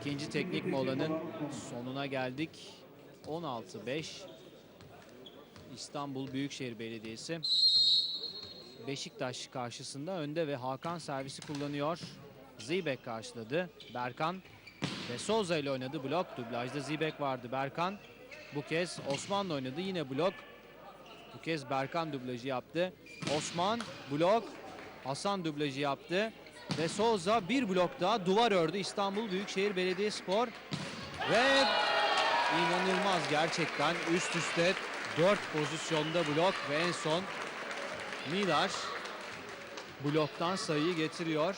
İkinci teknik molanın sonuna geldik. 16-5 İstanbul Büyükşehir Belediyesi Beşiktaş karşısında önde ve Hakan servisi kullanıyor. Zibek karşıladı. Berkan ve Souza ile oynadı blok. Dublajda Zibek vardı. Berkan bu kez Osman'la oynadı. Yine blok. Bu kez Berkan dublajı yaptı. Osman blok. Hasan dublajı yaptı. Ve Souza bir blok daha duvar ördü İstanbul Büyükşehir Belediyespor. Ve inanılmaz gerçekten üst üste 4 pozisyonda blok ve en son Milar bloktan sayıyı getiriyor.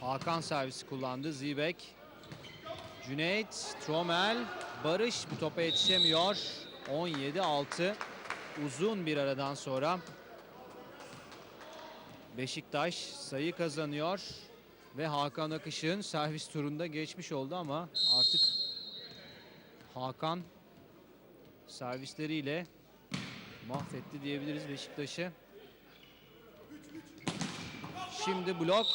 Hakan servisi kullandı. Zibek. Cüneyt, Tromel, Barış bu topa yetişemiyor. 17-6 uzun bir aradan sonra Beşiktaş sayı kazanıyor ve Hakan Akış'ın servis turunda geçmiş oldu ama artık Hakan servisleriyle mahvetti diyebiliriz Beşiktaş'ı. Şimdi blok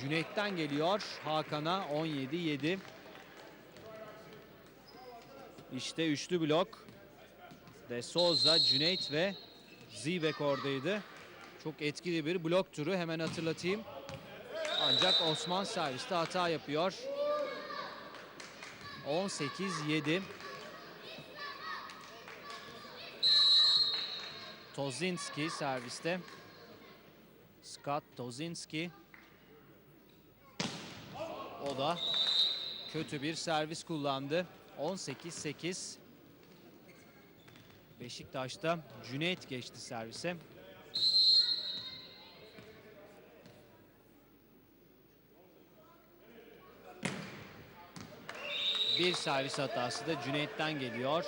Cüneyt'ten geliyor Hakan'a 17-7. İşte üçlü blok. De Souza, Cüneyt ve Zibek oradaydı. Çok etkili bir blok turu hemen hatırlatayım. Ancak Osman serviste hata yapıyor. 18-7. Tozinski serviste. Scott Tozinski. O da kötü bir servis kullandı. 18-8. Beşiktaş'ta Cüneyt geçti servise. Bir servis hatası da Cüneyt'ten geliyor.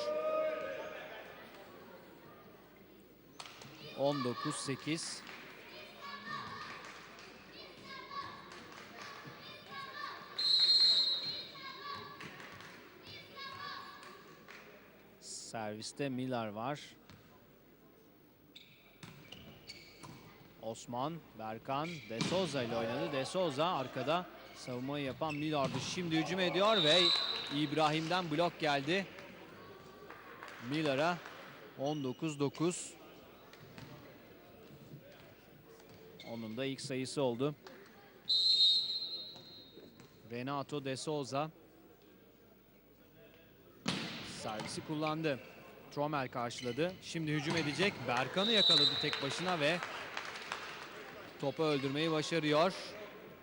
19-8. Serviste Miller var. Osman, Berkan, De Souza ile oynadı. De Souza arkada savunmayı yapan Miller'dı. Şimdi hücum ediyor ve İbrahim'den blok geldi. Miller'a 19-9. Onun da ilk sayısı oldu. Renato De Souza servisi kullandı. Tromel karşıladı. Şimdi hücum edecek. Berkan'ı yakaladı tek başına ve topu öldürmeyi başarıyor.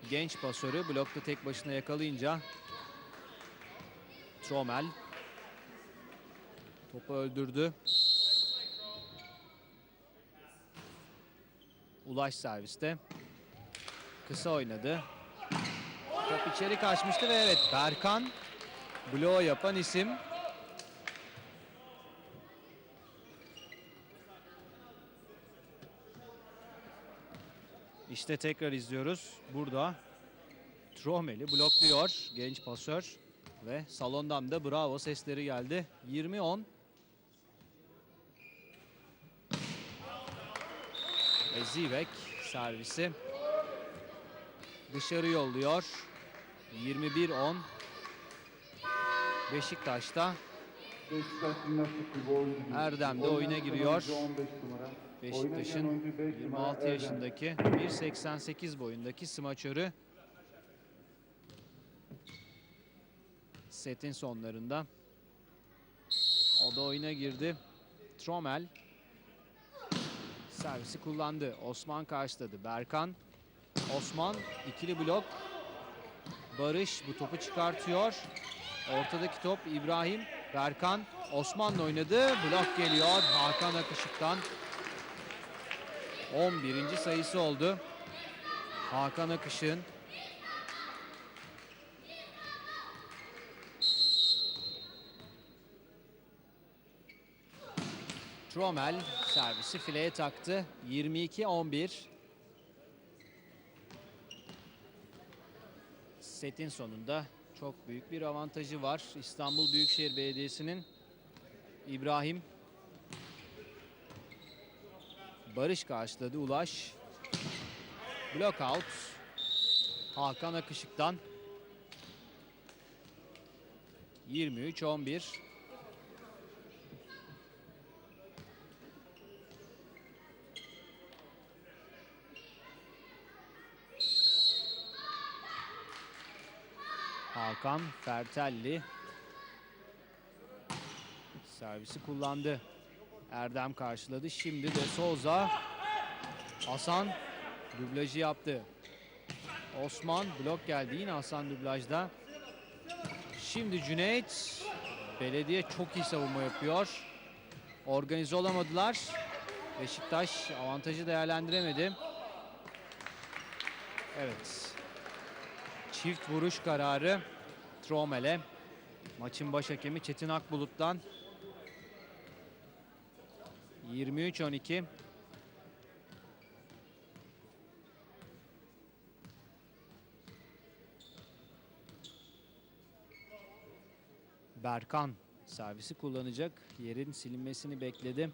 Genç pasörü blokta tek başına yakalayınca Tromel topu öldürdü. Ulaş serviste. Kısa oynadı. Top içeri kaçmıştı ve evet Berkan bloğu yapan isim. İşte tekrar izliyoruz. Burada Tromel'i blokluyor genç pasör ve salondan da bravo sesleri geldi. 20-10. Ve Zivek servisi dışarı yolluyor. 21-10. Beşiktaş'ta Beşiktaş Gimnastik Kulübü oyuncu. Erdem de oyuna giriyor. oyuncu 15 numara. Oynayan Beşiktaş'ın oyuncu beş numara 26 Erdem. yaşındaki 1.88 boyundaki smaçörü setin sonlarında. O da oyuna girdi. Tromel servisi kullandı. Osman karşıladı. Berkan. Osman ikili blok. Barış bu topu çıkartıyor. Ortadaki top İbrahim. Berkan Osman'la oynadı. Blok geliyor Hakan Akışık'tan. 11. sayısı oldu. Hakan Akış'ın Tromel servisi fileye taktı. 22-11. Setin sonunda çok büyük bir avantajı var. İstanbul Büyükşehir Belediyesi'nin İbrahim Barış karşıladı. Ulaş. Block out. Hakan Akışık'tan. 23-11. Hakan Fertelli servisi kullandı. Erdem karşıladı. Şimdi de Souza Hasan dublajı yaptı. Osman blok geldi yine Hasan dublajda. Şimdi Cüneyt belediye çok iyi savunma yapıyor. Organize olamadılar. Beşiktaş avantajı değerlendiremedi. Evet. Çift vuruş kararı Tromel'e. Maçın baş hakemi Çetin Akbulut'tan 23-12. Berkan servisi kullanacak. Yerin silinmesini bekledi.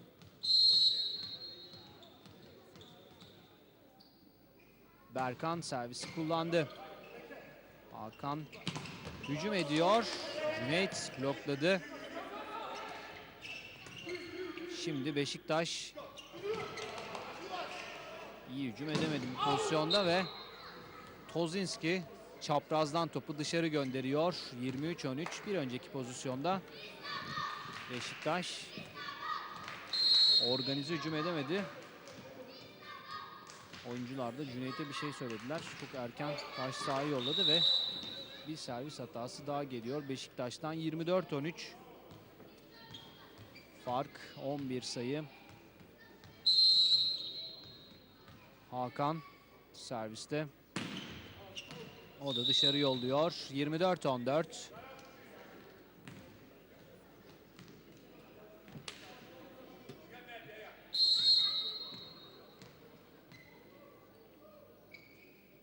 Berkan servisi kullandı. Hakan hücum ediyor. Cüneyt blokladı. Şimdi Beşiktaş iyi hücum edemedi bu pozisyonda ve Tozinski çaprazdan topu dışarı gönderiyor. 23-13 bir önceki pozisyonda Beşiktaş organize hücum edemedi. Oyuncular da Cüneyt'e bir şey söylediler. Çok erken karşı sahaya yolladı ve bir servis hatası daha geliyor. Beşiktaş'tan 24-13. Fark 11 sayı. Hakan serviste. O da dışarı yolluyor. 24-14.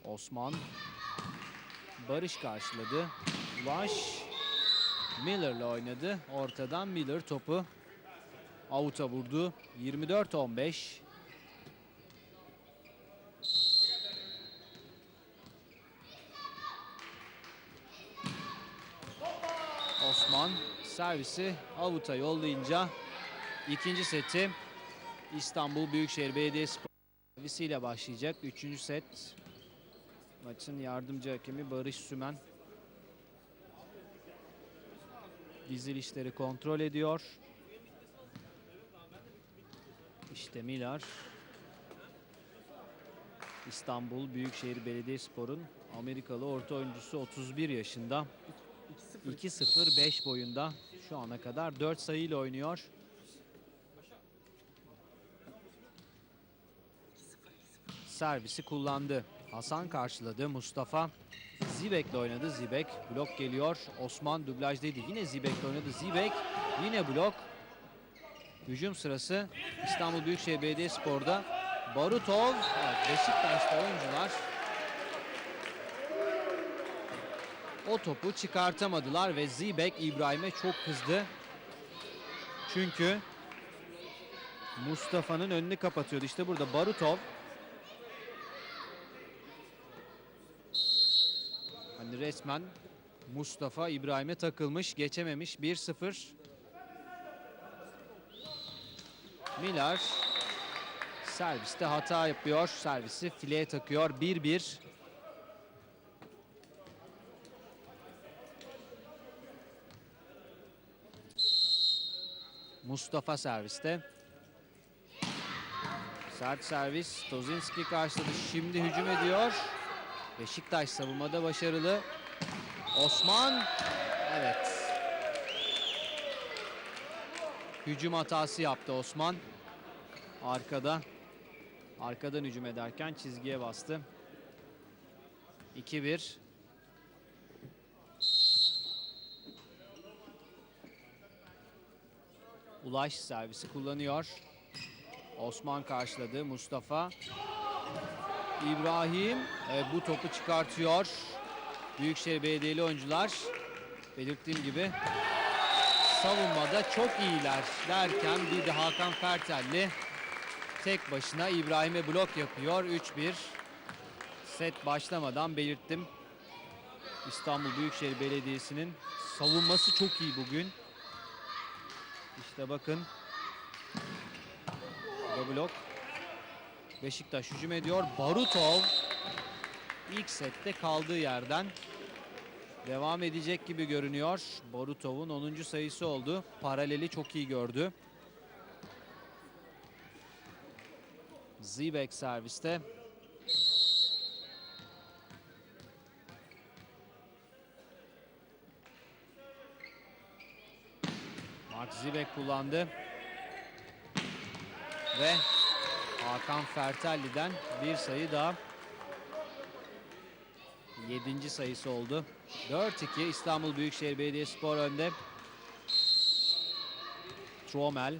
Osman. Barış karşıladı. Ulaş. Miller'la oynadı. Ortadan Miller topu avuta vurdu. 24-15. Osman servisi avuta yollayınca ikinci seti İstanbul Büyükşehir Belediyespor servisiyle başlayacak. Üçüncü set maçın yardımcı hakemi Barış Sümen dizilişleri kontrol ediyor. İşte Milar. İstanbul Büyükşehir Belediyespor'un Amerikalı orta oyuncusu 31 yaşında. 2-0-5 boyunda şu ana kadar 4 sayıyla oynuyor. Servisi kullandı. Hasan karşıladı. Mustafa Zibek'le oynadı. Zibek blok geliyor. Osman dublajdaydı. Yine Zibek'le oynadı. Zibek yine blok. Hücum sırası İstanbul Büyükşehir Belediyespor'da. Barutov, evet, Beşiktaş'ta oyuncular o topu çıkartamadılar ve Zibek İbrahim'e çok kızdı. Çünkü Mustafa'nın önünü kapatıyordu. İşte burada Barutov. Resmen Mustafa İbrahim'e takılmış, geçememiş. 1-0. Milar serviste hata yapıyor. Servisi fileye takıyor. 1-1. Mustafa serviste. Sert servis. Tozinski karşıladı. Şimdi hücum ediyor. Beşiktaş savunmada başarılı. Osman. Evet. Hücum hatası yaptı Osman. Arkada. Arkadan hücum ederken çizgiye bastı. 2-1. Ulaş servisi kullanıyor. Osman karşıladı. Mustafa. İbrahim e, bu topu çıkartıyor. Büyükşehir Belediyeli oyuncular. Belirttiğim gibi savunmada çok iyiler derken bir de Hakan Fertelli tek başına İbrahim'e blok yapıyor. 3-1. Set başlamadan belirttim. İstanbul Büyükşehir Belediyesi'nin savunması çok iyi bugün. İşte bakın. Da blok. Beşiktaş hücum ediyor. Barutov ilk sette kaldığı yerden devam edecek gibi görünüyor. Barutov'un 10. sayısı oldu. Paraleli çok iyi gördü. Zibek serviste. Mark Zibek kullandı. Ve Hakan Fertelli'den bir sayı daha. Yedinci sayısı oldu. 4-2 İstanbul Büyükşehir Belediyespor önde. Tromel.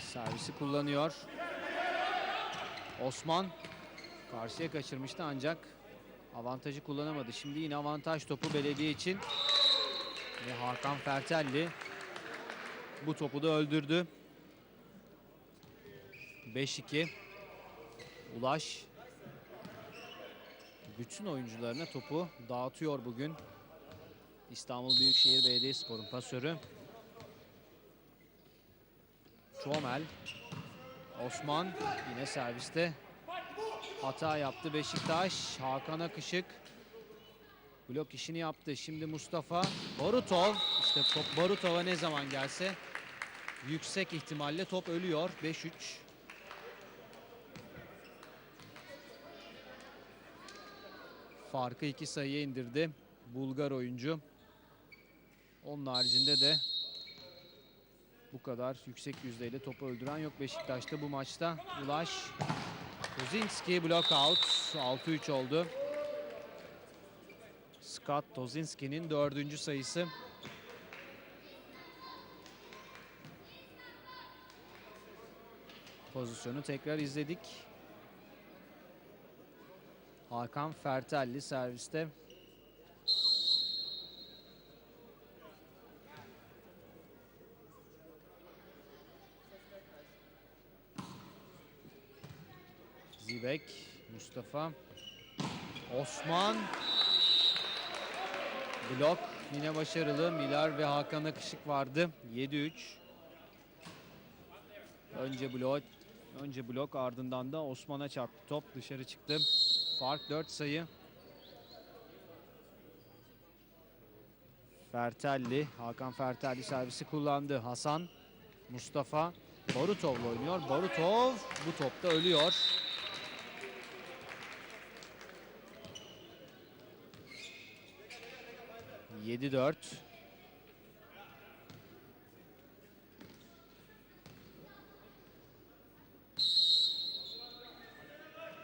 Servisi kullanıyor. Osman karşıya kaçırmıştı ancak avantajı kullanamadı. Şimdi yine avantaj topu belediye için. Ve Hakan Fertelli bu topu da öldürdü. 5-2. Ulaş bütün oyuncularına topu dağıtıyor bugün. İstanbul Büyükşehir Belediyespor'un pasörü. Tromel. Osman yine serviste hata yaptı Beşiktaş. Hakan Akışık blok işini yaptı. Şimdi Mustafa Barutov. İşte top Barutov'a ne zaman gelse yüksek ihtimalle top ölüyor. 5-3. Farkı iki sayıya indirdi Bulgar oyuncu. Onun haricinde de bu kadar yüksek yüzdeyle topu öldüren yok Beşiktaş'ta bu maçta. Ulaş, Tozinski block out. 6-3 oldu. Scott Tozinski'nin dördüncü sayısı. Pozisyonu tekrar izledik. Hakan Fertelli serviste. Zibek, Mustafa, Osman. Blok yine başarılı. Milar ve Hakan Akışık vardı. 7-3. Önce blok, önce blok ardından da Osman'a çarptı. Top dışarı çıktı. Fark 4 sayı. Fertelli, Hakan Fertelli servisi kullandı. Hasan, Mustafa Barutov'la oynuyor. Barutov bu topta ölüyor. Yedi dört.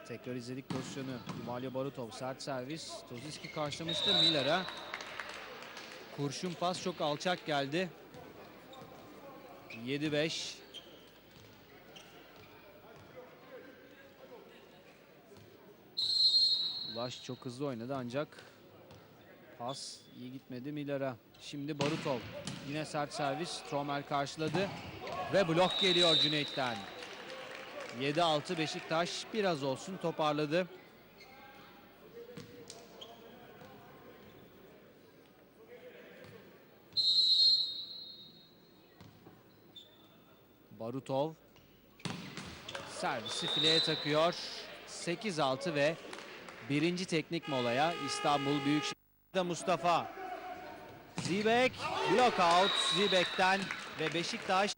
Tekrar izledik pozisyonu. Yumalya Barutov sert servis. Tozinski karşılamıştı Miller'a. Kurşun pas çok alçak geldi. 7-5. Ulaş çok hızlı oynadı ancak pas iyi gitmedi Miller'a. Şimdi Barutov. Yine sert servis. Tromel karşıladı. Ve blok geliyor Cüneyt'ten. 7-6 Beşiktaş biraz olsun toparladı. Barutov servisi fileye takıyor. 8-6 ve birinci teknik molaya İstanbul Büyükşehir'de Mustafa. Zibek blok out Zibek'ten ve Beşiktaş